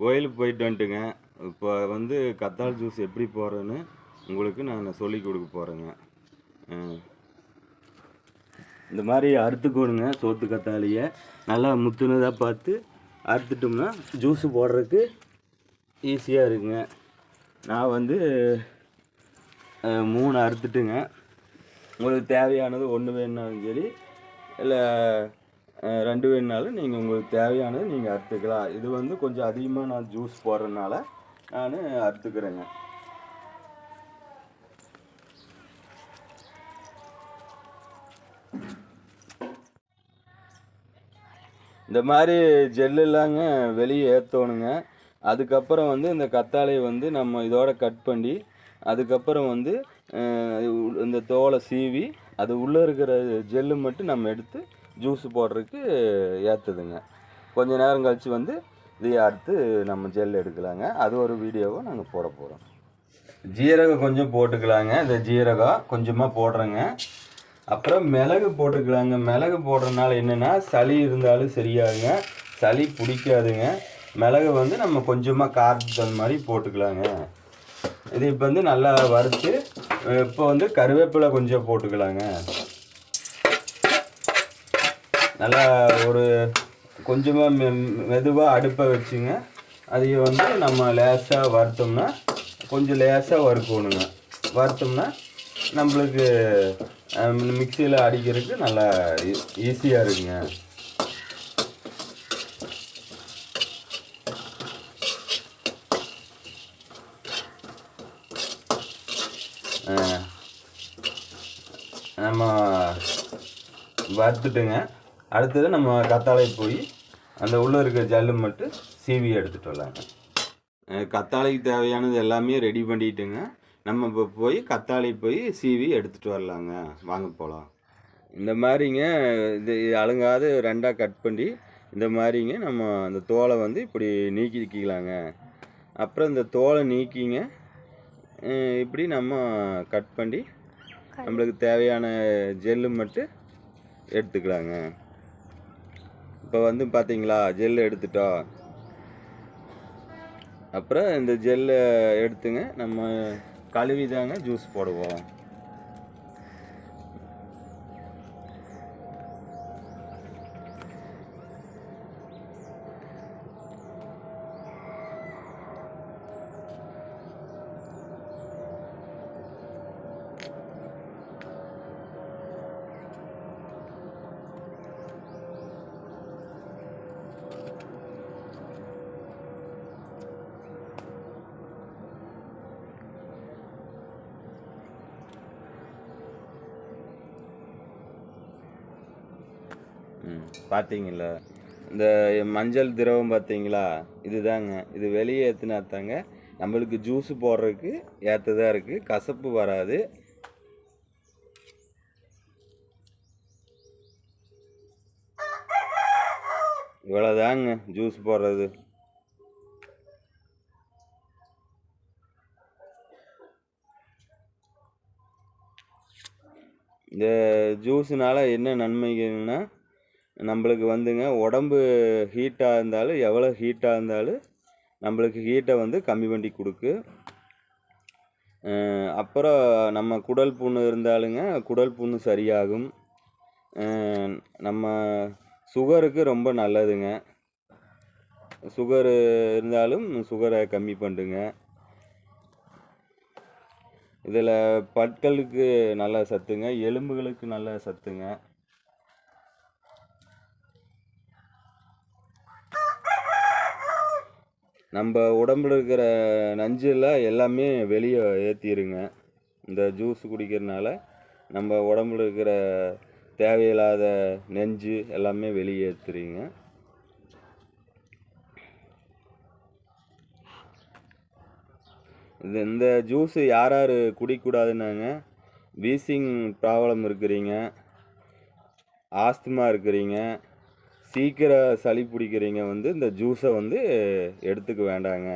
கோயிலுக்கு போயிட்டு வந்துட்டுங்க. இப்போ வந்து கத்தாழை ஜூஸ் எப்படி போடுறேன்னு உங்களுக்கு நான் சொல்லி கொடுக்க போகிறேங்க இந்த மாதிரி அறுத்துக்கணுங்க சோத்து கத்தாழையை. நல்லா முத்துனதாக பார்த்து அறுத்துட்டோம்னா ஜூஸு போடுறதுக்கு ஈஸியாக இருக்குங்க. நான் வந்து மூணு அறுத்துட்டுங்க. உங்களுக்கு தேவையானது ஒன்று வேணுனாலும் சரி இல்லை ரெண்டு வேணுனாலும் நீங்கள் உங்களுக்கு தேவையானது நீங்கள் அறுத்துக்கலாம். இது வந்து கொஞ்சம் அதிகமாக நான் ஜூஸ் போடுறதுனால நான் அறுத்துக்கிறேங்க. இந்த மாதிரி ஜெல்லுலாங்க வெளியே ஏற்றணுங்க அதுக்கப்புறம் வந்து இந்த கத்தாழையை வந்து நம்ம இதோட கட் பண்ணி அதுக்கப்புறம் வந்து இந்த தோலை சீவி அது உள்ளே இருக்கிற ஜெல்லு மட்டும் நம்ம எடுத்து ஜூஸ் போடுறதுக்கு ஏற்றுதுங்க கொஞ்ச நேரம் கழித்து வந்து இதை அறுத்து நம்ம ஜெல் எடுக்கலாங்க. அது ஒரு வீடியோவை நாங்கள் போட போகிறோம் ஜீரகம் கொஞ்சம் போட்டுக்கலாங்க. இந்த ஜீரகம் கொஞ்சமாக போடுறேங்க. அப்புறம் மிளகு போட்டுக்கலாங்க. மிளகு போடுறதுனால என்னென்னா சளி இருந்தாலும் சரியாகுங்க. சளி பிடிக்காதுங்க. மிளகு வந்து நம்ம கொஞ்சமாக காரத்துக்கு தகுந்த மாதிரி போட்டுக்கலாங்க. இது இப்போ வந்து நல்லா வறுத்து இப்போ வந்து கருவேப்பிலை கொஞ்சம் போட்டுக்கலாங்க. நல்லா ஒரு கொஞ்சமாக மெ மெதுவாக அடுப்பை வச்சுங்க. அதையே வந்து நம்ம லேசாக வறுத்தோம்னா கொஞ்சம் லேசாக வறுக்கணுங்க. வறுத்தோம்னா நம்மளுக்கு மிக்சியில் அடிக்கிறதுக்கு நல்லா ஈஸியாக இருக்குங்க. நம்ம வறுத்துட்டுங்க. அடுத்தது நம்ம கத்தாழை போய் அந்த உள்ளே இருக்க ஜல்லு மட்டும் சீவி எடுத்துகிட்டு வரலாங்க. கத்தாழைக்கு தேவையானது எல்லாமே ரெடி பண்ணிட்டுங்க. நம்ம இப்போ போய் கத்தாழை போய் சீவி எடுத்துகிட்டு வரலாங்க. வாங்க போகலாம் இந்த மாதிரிங்க இது அழுங்காது ரெண்டாக கட் பண்ணி இந்த மாதிரிங்க நம்ம அந்த தோலை வந்து இப்படி நீக்கிக்கலாங்க. அப்புறம் இந்த தோலை நீக்கிங்க. இப்படி நம்ம கட் பண்ணி நம்மளுக்கு தேவையான ஜெல்லு மட்டும் எடுத்துக்கலாங்க. இப்போ வந்து பார்த்தீங்களா ஜெல் எடுத்துட்டோம் அப்புறம் இந்த ஜெல்லை எடுத்துங்க நம்ம கழுவி தாங்க ஜூஸ் போடுவோம். பார்த்தீங்களா இந்த மஞ்சள் திரவம் பார்த்தீங்களா இதுதாங்க. இது வெளியே ஏற்றுனா தாங்க நம்மளுக்கு ஜூஸ் போடுறதுக்கு ஏற்றதாக இருக்குது கசப்பு வராது. இவ்வளோதாங்க ஜூஸ் போடுறது. இந்த ஜூஸுனால் என்ன நன்மைகள்னா நம்மளுக்கு வந்துங்க உடம்பு ஹீட்டாக இருந்தாலும் எவ்வளோ ஹீட்டாக இருந்தாலும் நம்மளுக்கு ஹீட்டை வந்து கம்மி பண்ணி கொடுக்கு. அப்புறம் நம்ம குடல் புண்ணு இருந்தாலுங்க குடல் புண்ணு சரியாகும். நம்ம சுகருக்கு ரொம்ப நல்லதுங்க. சுகர் இருந்தாலும் சுகரை கம்மி பண்ணுங்க. இதில் பற்களுக்கு நல்ல சத்துங்க எலும்புகளுக்கு நல்ல சத்துங்க. நம்ம உடம்புல இருக்கிற நஞ்செல்லாம் எல்லாமே வெளியே ஏற்றிடுங்க இந்த ஜூஸ் குடிக்கிறதுனால நம்ம உடம்புல இருக்கிற தேவையில்லாத நெஞ்சு எல்லாமே வெளியே ஏற்றுறீங்க இது இந்த ஜூஸு யார் யார் குடிக்கூடாதுன்னாங்க? வீசிங் ப்ராப்ளம் இருக்கிறீங்க. ஆஸ்துமா இருக்கிறீங்க. சீக்கிரம் சளி பிடிக்கிறீங்க வந்து இந்த ஜூஸை வந்து எடுத்துக்க வேண்டாங்க.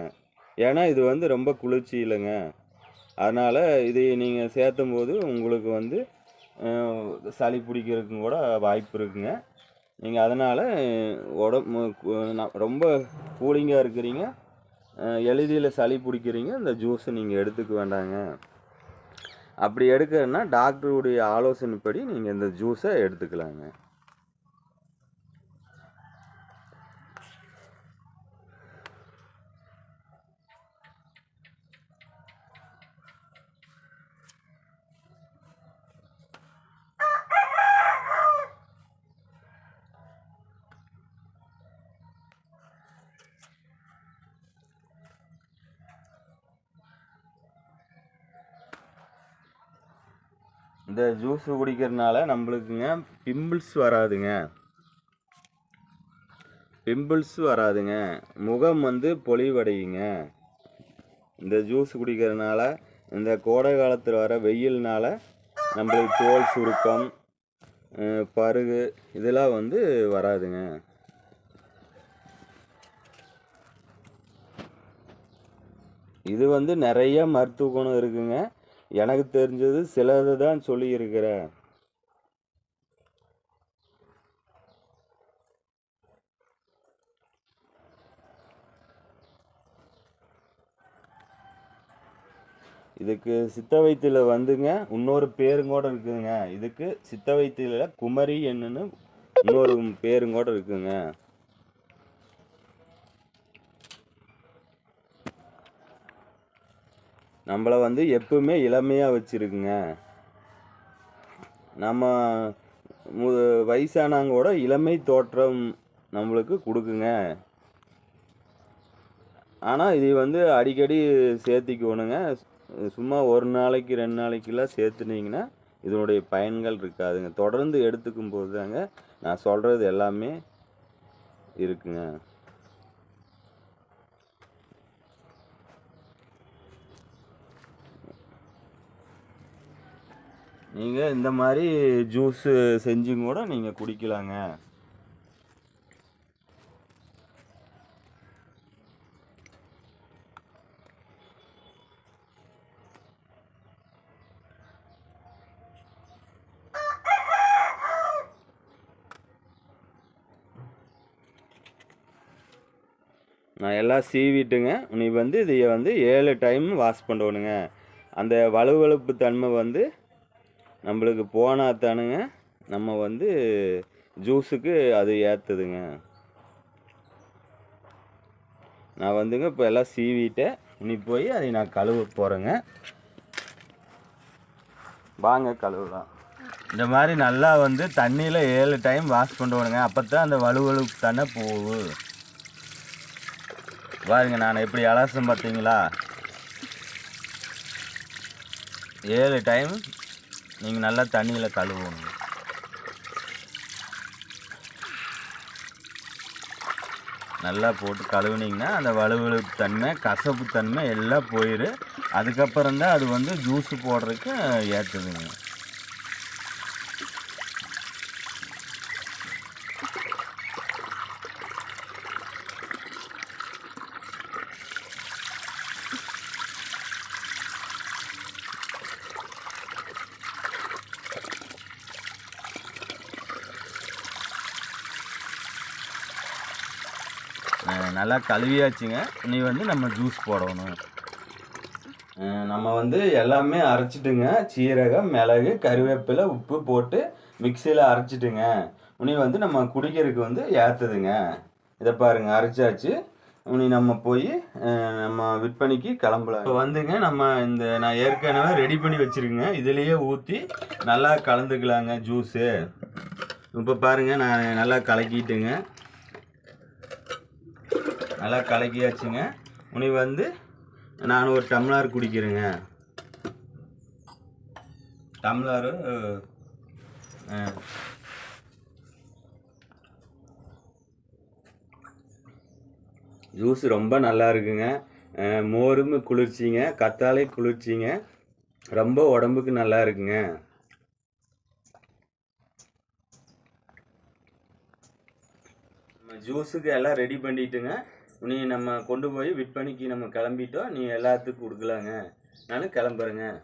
ஏன்னா இது வந்து ரொம்ப குளிர்ச்சி இல்லைங்க. அதனால் இதை நீங்கள் சேர்த்தும் போது உங்களுக்கு வந்து சளி பிடிக்கிறதுக்கும் கூட வாய்ப்பு இருக்குங்க. நீங்கள் அதனால் உடம்பு ரொம்ப கூலிங்காக இருக்கிறீங்க. எளிதில் சளி பிடிக்கிறீங்க. இந்த ஜூஸை நீங்கள் எடுத்துக்க வேண்டாங்க. அப்படி எடுக்கிறன்னா டாக்டருடைய ஆலோசனைப்படி நீங்கள் இந்த ஜூஸை எடுத்துக்கலாங்க. இந்த ஜூஸ் குடிக்கிறதுனால நம்மளுக்குங்க பிம்பிள்ஸ் வராதுங்க. பிம்பிள்ஸ் வராதுங்க. முகம் வந்து பொலிவடையுங்க. இந்த ஜூஸ் குடிக்கிறதுனால இந்த கோடை காலத்தில் வர வெயில்னால நம்மளுக்கு தோல் சுருக்கம் பருகு இதெல்லாம் வந்து வராதுங்க. இது வந்து நிறைய மருத்துவ குணம் இருக்குங்க. எனக்கு தெரிஞ்சது சிலது தான் சொல்லியிருக்கிறேன். இதுக்கு சித்த வைத்தியில் வந்துங்க இன்னொரு பேருங்கூட இருக்குதுங்க. இதுக்கு சித்த வைத்தியில் குமரி என்னன்னு இன்னொரு பேருங்கூட இருக்குதுங்க. இருக்குங்க நம்மளை வந்து எப்பவுமே இளமையாக வச்சுருக்குங்க. நம்ம மு வயசானவங்க கூட இளமை தோற்றம் நம்மளுக்கு கொடுக்குங்க. ஆனால் இது வந்து அடிக்கடி சேர்த்திக்கணுங்க. சும்மா ஒரு நாளைக்கு ரெண்டு நாளைக்கெல்லாம் சேர்த்துனீங்கன்னா இதனுடைய பயன்கள் இருக்காதுங்க. தொடர்ந்து எடுத்துக்கும் போது தாங்க நான் சொல்கிறது எல்லாமே இருக்குங்க. நீங்கள் இந்த மாதிரி ஜூஸு செஞ்சும் கூட நீங்கள் குடிக்கலாங்க. நான் எல்லாம் சீவிட்டுங்க. நீ வந்து இதை வந்து ஏழு டைம் வாஷ் பண்ணணுங்க. அந்த வலுவழுப்பு தன்மை வந்து நம்மளுக்கு போனால் தானுங்க நம்ம வந்து ஜூஸுக்கு அது ஏற்றுதுங்க நான் வந்துங்க இப்போ எல்லாம் சீவிட்டேன் இனி போய் அதை நான் கழுவ போகிறேங்க வாங்க கழுவலாம். இந்த மாதிரி நல்லா வந்து தண்ணியில் ஏழு டைம் வாஷ் பண்ணுவோனுங்க அப்போ தான் அந்த வலுவலுக்கு தானே போகும் பாருங்க நான் எப்படி அலசம் பார்த்தீங்களா ஏழு டைம் நீங்கள் நல்லா தண்ணியில் கழுவணும். நல்லா போட்டு கழுவுனீங்கன்னா அந்த வலுவழுப்பு தன்மை கசப்பு தன்மை எல்லாம் போயிடும் அதுக்கப்புறம் தான் அது வந்து ஜூஸு போடுறதுக்கு ஏற்றுதுங்க நல்லா கழுவியாச்சுங்க. இனி வந்து நம்ம ஜூஸ் போடணும். நம்ம வந்து எல்லாமே அரைச்சிட்டுங்க. சீரகம் மிளகு கருவேப்பிலை உப்பு போட்டு மிக்சியில் அரைச்சிட்டுங்க. இனி வந்து நம்ம குடிக்கிறதுக்கு வந்து ஏற்றுதுங்க இதை பாருங்க அரைச்சாச்சு. இனி நம்ம போய் நம்ம விற்பனைக்கு கிளம்பலாம். இப்போ வந்துங்க நம்ம இந்த நான் ஏற்கனவே ரெடி பண்ணி வச்சுருக்கேங்க. இதுலேயே ஊற்றி நல்லா கலந்துக்கலாங்க ஜூஸு. இப்போ பாருங்க நான் நல்லா கலக்கிட்டுங்க. நல்லா கலக்கியாச்சுங்க. உனி வந்து நான் ஒரு டம்ளர் குடிக்கிறேங்க. டம்ளரு ஜூஸ் ரொம்ப நல்லா இருக்குங்க. மோரும் குளிர்ச்சிங்க. கத்தாழை குளிர்ச்சிங்க. ரொம்ப உடம்புக்கு நல்லா இருக்குங்க. ஜூஸுக்கு எல்லாம் ரெடி பண்ணிட்டுங்க. நீ நம்ம கொண்டு போய் விற்பனைக்கு நம்ம கிளம்பிட்டோம் நீ எல்லாத்துக்கும் கொடுக்கலாங்க. நானும் கிளம்புறேங்க.